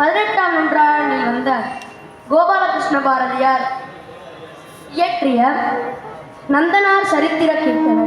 பதினெட்டாம் நூற்றாண்டில் வந்த கோபாலகிருஷ்ண பாரதியார் இயற்றிய நந்தனார் சரித்திர கீர்த்தனை.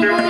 Thank you.